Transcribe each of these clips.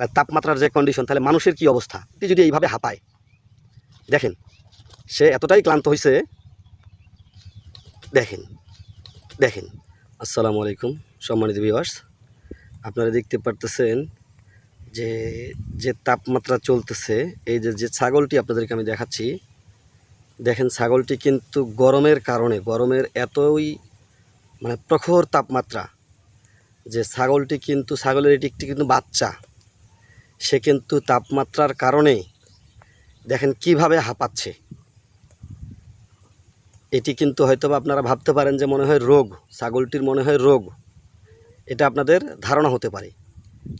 আর তাপমাত্রার যে কন্ডিশন তাহলে মানুষের কি অবস্থা? এটি যদি এইভাবে হাঁপায়, দেখেন, সে এতটাই ক্লান্ত হয়েছে দেখেন দেখেন, আসসালামু আলাইকুম, সম্মানিত ভিউয়ার্স আপনারা দেখতে পারতেছেন যে যে তাপমাত্রা চলতেছে, এই যে যে ছাগলটি আপনাদেরকে আমি দেখাচ্ছি, দেখেন ছাগলটি কিন্তু গরমের কারণে, গরমের এতই মানে প্রখর তাপমাত্রা যে ছাগলটি কিন্তু, ছাগলের এটি একটি কিন্তু বাচ্চা। সে কিন্তু তাপমাত্রার কারণে দেখেন কীভাবে হাঁপাচ্ছে। এটি কিন্তু হয়তো আপনারা ভাবতে পারেন যে মনে হয় রোগ, ছাগলটির মনে হয় রোগ। এটা আপনাদের ধারণা হতে পারে।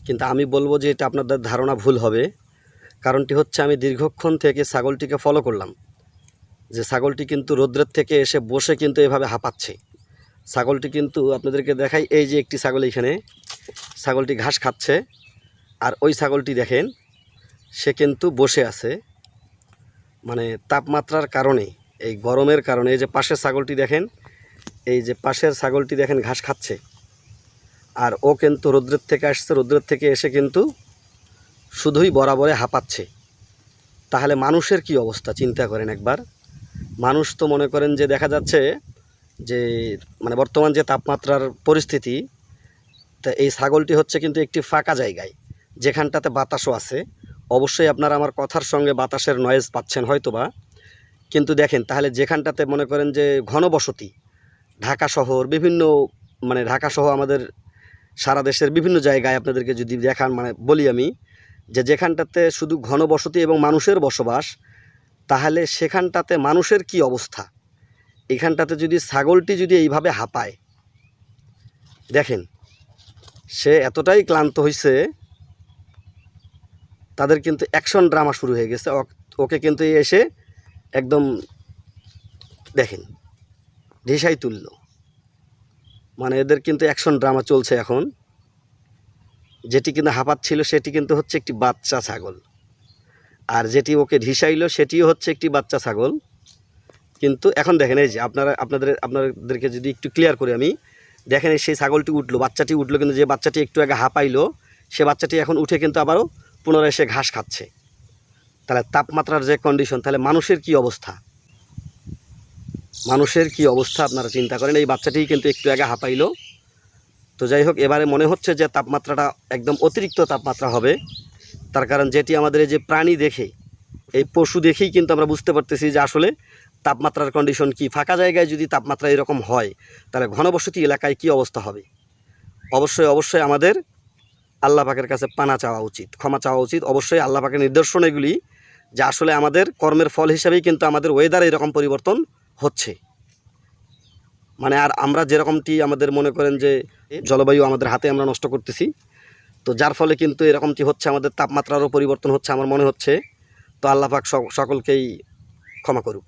কিন্তু আমি বলব যে এটা আপনাদের ধারণা ভুল হবে। কারণটি হচ্ছে আমি দীর্ঘক্ষণ থেকে ছাগলটিকে ফলো করলাম। যে ছাগলটি কিন্তু রৌদ্রের থেকে এসে বসে কিন্তু এভাবে হাঁপাচ্ছে। ছাগলটি কিন্তু আপনাদেরকে দেখাই, এই যে একটি ছাগল এখানে। ছাগলটি ঘাস খাচ্ছে। আর ওই ছাগলটি দেখেন, সে কিন্তু বসে আছে মানে তাপমাত্রার কারণে, এই গরমের কারণে, এই যে পাশের ছাগলটি দেখেন, এই যে পাশের ছাগলটি দেখেন ঘাস খাচ্ছে। আর ও কিন্তু রৌদ্রের থেকে আসছে, রৌদ্রের থেকে এসে কিন্তু শুধুই বরাবরে হাঁপাচ্ছে। তাহলে মানুষের কি অবস্থা, চিন্তা করেন একবার। মানুষ তো মনে করেন যে দেখা যাচ্ছে যে মানে বর্তমান যে তাপমাত্রার পরিস্থিতি, তা এই ছাগলটি হচ্ছে কিন্তু একটি ফাঁকা জায়গায়। যেখানটাতে বাতাসও আছে, অবশ্যই আপনারা আমার কথার সঙ্গে বাতাসের নয়েজ পাচ্ছেন হয়তোবা। কিন্তু দেখেন, তাহলে যেখানটাতে মনে করেন যে ঘনবসতি, ঢাকা শহর, বিভিন্ন মানে ঢাকা সহ আমাদের সারা দেশের বিভিন্ন জায়গায় আপনাদেরকে যদি দেখান মানে বলি আমি যে যেখানটাতে শুধু ঘনবসতি এবং মানুষের বসবাস, তাহলে সেখানটাতে মানুষের কি অবস্থা? এখানটাতে যদি ছাগলটি যদি এইভাবে হাঁপায়, দেখেন, সে এতটাই ক্লান্ত হয়েছে তাদের কিন্তু অ্যাকশন ড্রামা শুরু হয়ে গেছে। ওক- কিন্তু এসে একদম দেখেন ঢেসাই তুলল। মানে এদের কিন্তু অ্যাকশন ড্রামা চলছে এখন। যেটি কিন্তু হাঁপাচ্ছিল, সেটি কিন্তু হচ্ছে একটি বাচ্চা ছাগল। আর যেটি ওকে ঢিসাইলো, সেটিও হচ্ছে একটি বাচ্চা ছাগল। কিন্তু এখন দেখেন, এই যে আপনারা আপনাদের আপনাদেরকে যদি একটু ক্লিয়ার করি আমি, দেখেন সেই ছাগলটি উঠল, বাচ্চাটি উঠল, কিন্তু যে বাচ্চাটি একটু আগে হাঁপাইলো, সে বাচ্চাটি এখন উঠে কিন্তু আবারও পুনরায় সে ঘাস খাচ্ছে। তাহলে তাপমাত্রার যে কন্ডিশন তাহলে মানুষের কি অবস্থা? মানুষের কি অবস্থা আপনারা চিন্তা করেন? এই বাচ্চাটি কিন্তু একটু আগে হাঁপাইল। তো যাই হোক, এবারে মনে হচ্ছে যে তাপমাত্রাটা একদম অতিরিক্ত তাপমাত্রা হবে। তার কারণ যেটি আমাদের এই যে প্রাণী দেখে, এই পশু দেখেই কিন্তু আমরা বুঝতে পারতেছি যে আসলে তাপমাত্রার কন্ডিশন কি। ফাঁকা জায়গায় যদি তাপমাত্রা এরকম হয়, তাহলে ঘনবসতি এলাকায় কি অবস্থা হবে? অবশ্যই অবশ্যই আমাদের আল্লাহ পাকের কাছে পানা চাওয়া উচিত, ক্ষমা চাওয়া উচিত। অবশ্যই আল্লাহ পাকের নিদর্শন এগুলি যে আসলে আমাদের কর্মের ফল হিসাবেই কিন্তু আমাদের ওয়েদার এরকম পরিবর্তন হচ্ছে। মানে আর আমরা যেরকমটি আমাদের মনে করেন যে জলবায়ু আমাদের হাতে আমরা নষ্ট করতেছি, তো যার ফলে কিন্তু এরকমটি হচ্ছে, আমাদের তাপমাত্রারও পরিবর্তন হচ্ছে, আমার মনে হচ্ছে। তো আল্লাহ পাক সক- সকলকেই ক্ষমা করুক।